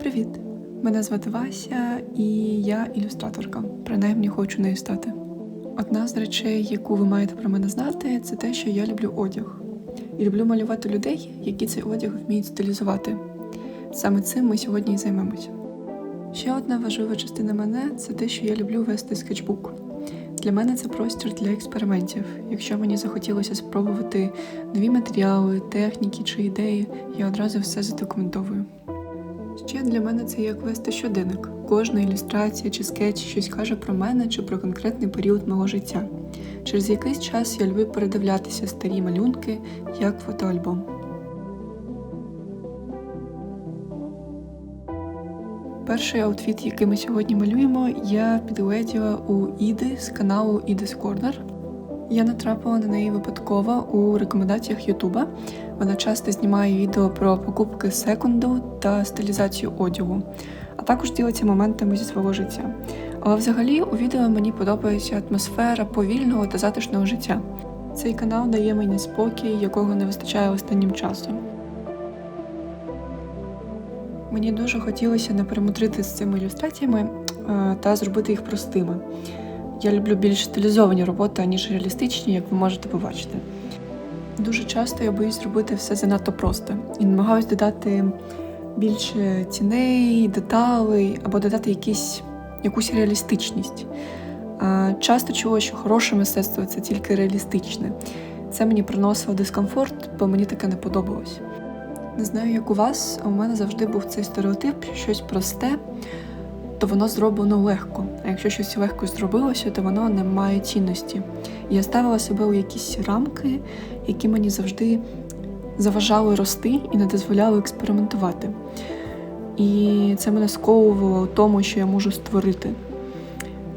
Привіт! Мене звати Вася, і я ілюстраторка. Принаймні хочу нею стати. Одна з речей, яку ви маєте про мене знати, це те, що я люблю одяг. І люблю малювати людей, які цей одяг вміють стилізувати. Саме цим ми сьогодні і займемося. Ще одна важлива частина мене це те, що я люблю вести скетчбук. Для мене це простір для експериментів. Якщо мені захотілося спробувати нові матеріали, техніки чи ідеї, я одразу все задокументовую. Ще для мене це як вести щоденник. Кожна ілюстрація чи скетч щось каже про мене чи про конкретний період мого життя. Через якийсь час я люблю передивлятися старі малюнки як фотоальбом. Перший аутфіт, який ми сьогодні малюємо, я підгледіла у Іди з каналу Ідис Corner. Я натрапила на неї випадково у рекомендаціях Ютуба. Вона часто знімає відео про покупки секунду та стилізацію одягу, а також ділиться моментами зі свого життя. Але взагалі у відео мені подобається атмосфера повільного та затишного життя. Цей канал дає мені спокій, якого не вистачає останнім часом. Мені дуже хотілося не перемотрити з цими ілюстраціями е, та зробити їх простими. Я люблю більш стилізовані роботи, ніж реалістичні, як ви можете побачити. Дуже часто я боюсь зробити все занадто просто і намагаюся додати більше ціней, деталей або додати якісь, якусь реалістичність. Часто чула, що хороше мистецтво це тільки реалістичне. Це мені приносило дискомфорт, бо мені таке не подобалось. Не знаю, як у вас, а у мене завжди був цей стереотип, що щось просте, то воно зроблено легко. А якщо щось легко зробилося, то воно не має цінності. Я ставила себе у якісь рамки, які мені завжди заважали рости і не дозволяли експериментувати. І це мене сковувало у тому, що я можу створити.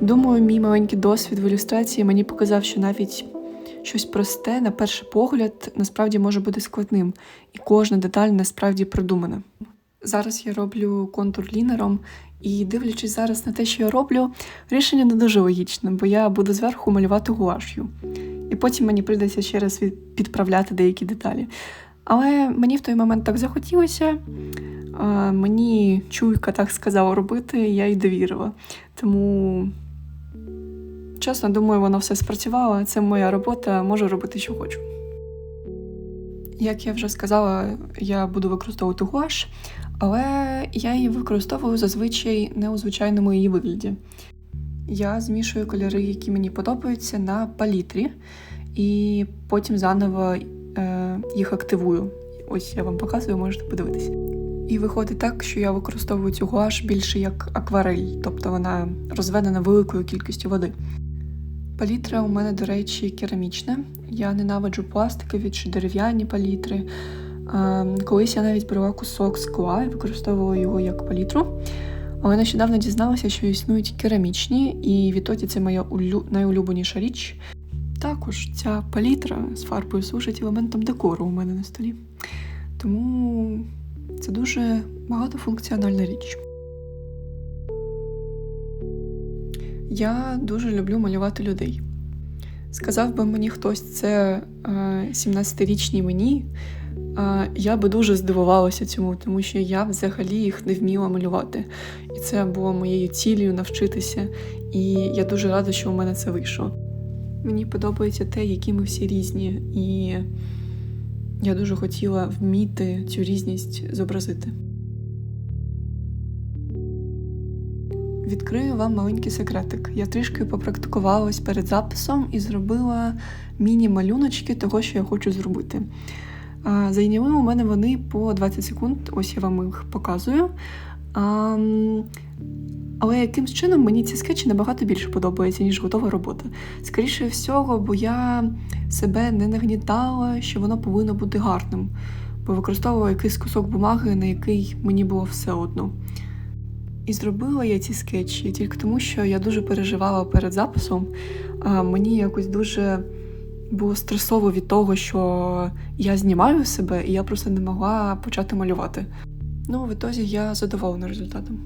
Думаю, мій маленький досвід в ілюстрації мені показав, що навіть щось просте, на перший погляд, насправді може бути складним, і кожна деталь насправді продумана. Зараз я роблю контур лінером, і дивлячись зараз на те, що я роблю, рішення не дуже логічне, бо я буду зверху малювати гуаш'ю. І потім мені прийдеться ще раз підправляти деякі деталі. Але мені в той момент так захотілося, мені чуйка так сказала робити, я й довірила. Тому, чесно, думаю, воно все спрацювало. Це моя робота, можу робити, що хочу. Як я вже сказала, я буду використовувати гуаш, але я її використовую зазвичай не у звичайному її вигляді. Я змішую кольори, які мені подобаються, на палітрі, і потім заново е, їх активую. Ось я вам показую, можете подивитися. І виходить так, що я використовую цю гуаш більше як акварель, тобто вона розведена великою кількістю води. Палітра у мене, до речі, керамічна. Я ненавиджу пластикові чи дерев'яні палітри. Колись я навіть брала кусок скла і використовувала його як палітру. Але нещодавно дізналася, що існують керамічні, і відтоді це моя улю... найулюбленіша річ. Також ця палітра з фарбою служить елементом декору у мене на столі. Тому це дуже багатофункціональна річ. Я дуже люблю малювати людей. Сказав би мені хтось це 17-річній мені, я би дуже здивувалася цьому, тому що я взагалі їх не вміла малювати. І це було моєю цілею навчитися. І я дуже рада, що у мене це вийшло. Мені подобається те, які ми всі різні, і я дуже хотіла вміти цю різність зобразити. Відкрию вам маленький секретик. Я трішки попрактикувалась перед записом і зробила міні-малюночки того, що я хочу зробити. Зайняли у мене вони по 20 секунд, ось я вам їх показую. Але якимсь чином мені ці скетчі набагато більше подобаються, ніж готова робота. Скоріше всього, бо я себе не нагнітала, що воно повинно бути гарним, бо використовувала якийсь кусок бумаги, на який мені було все одно. І зробила я ці скетчі тільки тому, що я дуже переживала перед записом. А Мені якось дуже було стресово від того, що я знімаю себе, і я просто не могла почати малювати. Ну, в ітозі я задоволена результатом.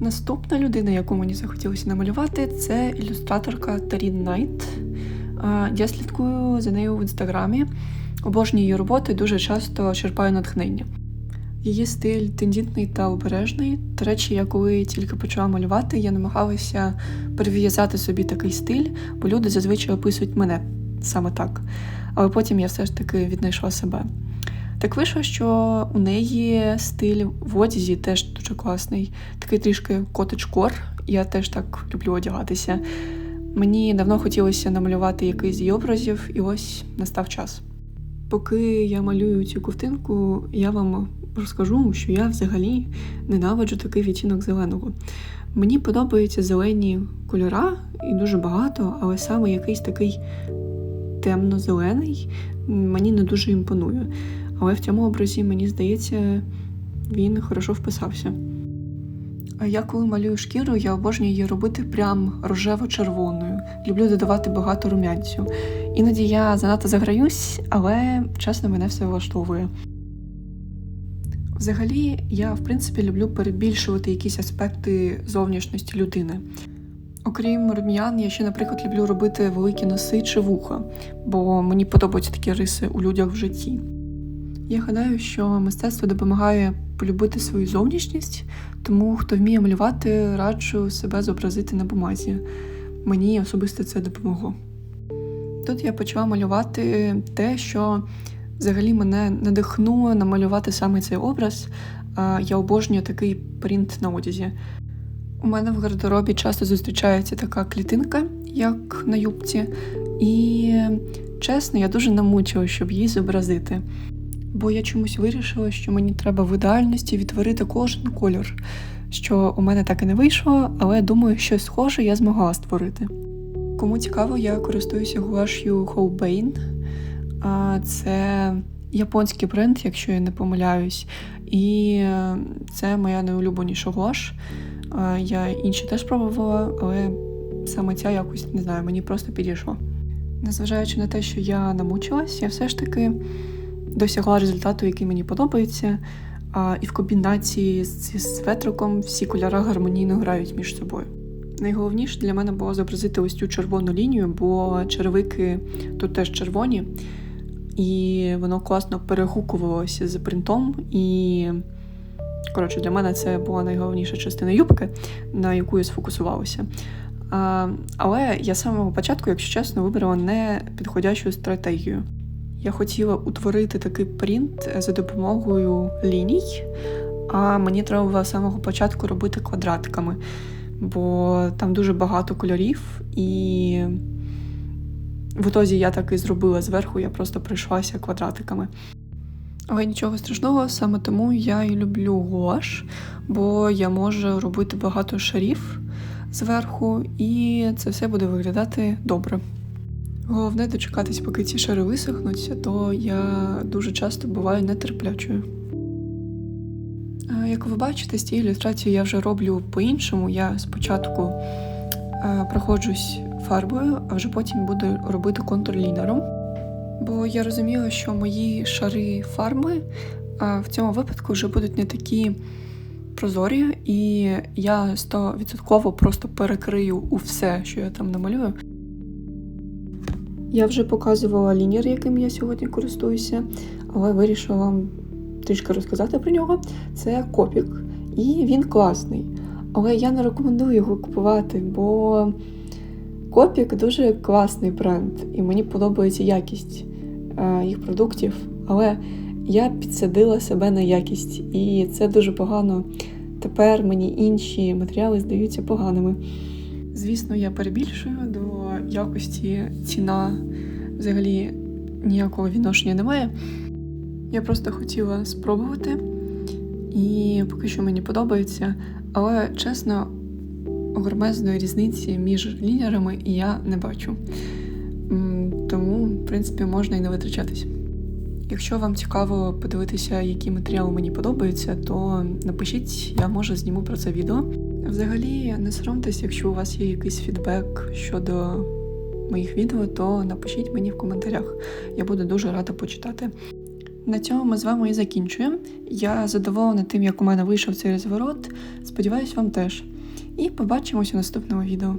Наступна людина, яку мені захотілося намалювати, це ілюстраторка Тарін Найт. Я слідкую за нею в інстаграмі, обожнюю її роботи дуже часто черпаю натхнення. Її стиль тендітний та обережний. До речі, я коли тільки почала малювати, я намагалася перев'язати собі такий стиль, бо люди зазвичай описують мене саме так. Але потім я все ж таки віднайшла себе. Так вийшло, що у неї стиль в одязі теж дуже класний, такий трішки котедж-кор. Я теж так люблю одягатися. Мені давно хотілося намалювати якийсь її образів, і ось настав час. Поки я малюю цю ковтинку, я вам розкажу, що я взагалі ненавиджу такий відтінок зеленого. Мені подобаються зелені кольора і дуже багато, але саме якийсь такий темно-зелений мені не дуже імпонує. Але в цьому образі, мені здається, він хорошо вписався. Я коли малюю шкіру, я обожнюю її робити прям рожево-червоною. Люблю додавати багато румянцю. Іноді я занадто заграюсь, але чесно мене все влаштовує. Взагалі, я в принципі люблю перебільшувати якісь аспекти зовнішності людини. Окрім рум'ян, я ще, наприклад, люблю робити великі носи чи вуха, бо мені подобаються такі риси у людях в житті. Я гадаю, що мистецтво допомагає полюбити свою зовнішність, тому хто вміє малювати, раджу себе зобразити на бумазі. Мені особисто це допомогло. Тут я почала малювати те, що взагалі мене надихнуло намалювати саме цей образ. Я обожнюю такий принт на одязі. У мене в гардеробі часто зустрічається така клітинка, як на юбці, і чесно, я дуже намучила, щоб її зобразити. Бо я чомусь вирішила, що мені треба в ідеальності відтворити кожен кольор, що у мене так і не вийшло, але думаю, щось схоже я змогла створити. Кому цікаво, я користуюся гуаш'ю Holbein. Це японський бренд, якщо я не помиляюсь. І це моя найулюбленіша гуаш. Я інші теж пробувала, але саме ця якось не знаю, мені просто підійшла. Незважаючи на те, що я намучилась, я все ж таки досягла результату, який мені подобається. А, І в комбінації з светриком всі кольори гармонійно грають між собою. Найголовніше для мене було зобразити ось цю червону лінію, бо черевики тут теж червоні, і воно класно перегукувалося з принтом. І, коротше, для мене це була найголовніша частина юбки, на яку я сфокусувалася. А, Але я з самого початку, якщо чесно, вибрала не підходящу стратегію. Я хотіла утворити такий принт за допомогою ліній, а мені треба було з самого початку робити квадратиками, бо там дуже багато кольорів, і в ітозі я так і зробила зверху, я просто прийшлася квадратиками. Але нічого страшного, саме тому я і люблю гуаш, бо я можу робити багато шарів зверху, і це все буде виглядати добре. Головне дочекатись, поки ці шари висохнуться, то я дуже часто буваю нетерплячою. Як ви бачите, з цією ілюстрацією я вже роблю по-іншому. Я спочатку проходжусь фарбою, а вже потім буду робити контур лінером. Бо я розуміла, що мої шари фарби в цьому випадку вже будуть не такі прозорі, і я 100% просто перекрию у все, що я там намалюю. Я вже показувала лінір, яким я сьогодні користуюся, але вирішила вам трішки розказати про нього. Це копік, і він класний. Але я не рекомендую його купувати, бо копік дуже класний бренд, і мені подобається якість е, їх продуктів. Але я підсадила себе на якість, і це дуже погано. Тепер мені інші матеріали здаються поганими. Звісно, я перебільшую до якості ціна взагалі ніякого відношення немає. Я просто хотіла спробувати, і поки що мені подобається, але чесно, гормезної різниці між лінерами я не бачу. Тому, в принципі, можна і не витрачатись. Якщо вам цікаво подивитися, які матеріали мені подобаються, то напишіть, я може зніму про це відео. Взагалі, не соромтесь, якщо у вас є якийсь фідбек щодо моїх відео, то напишіть мені в коментарях. Я буду дуже рада почитати. На цьому ми з вами і закінчуємо. Я задоволена тим, як у мене вийшов цей розворот. Сподіваюсь, вам теж. І побачимось у наступному відео.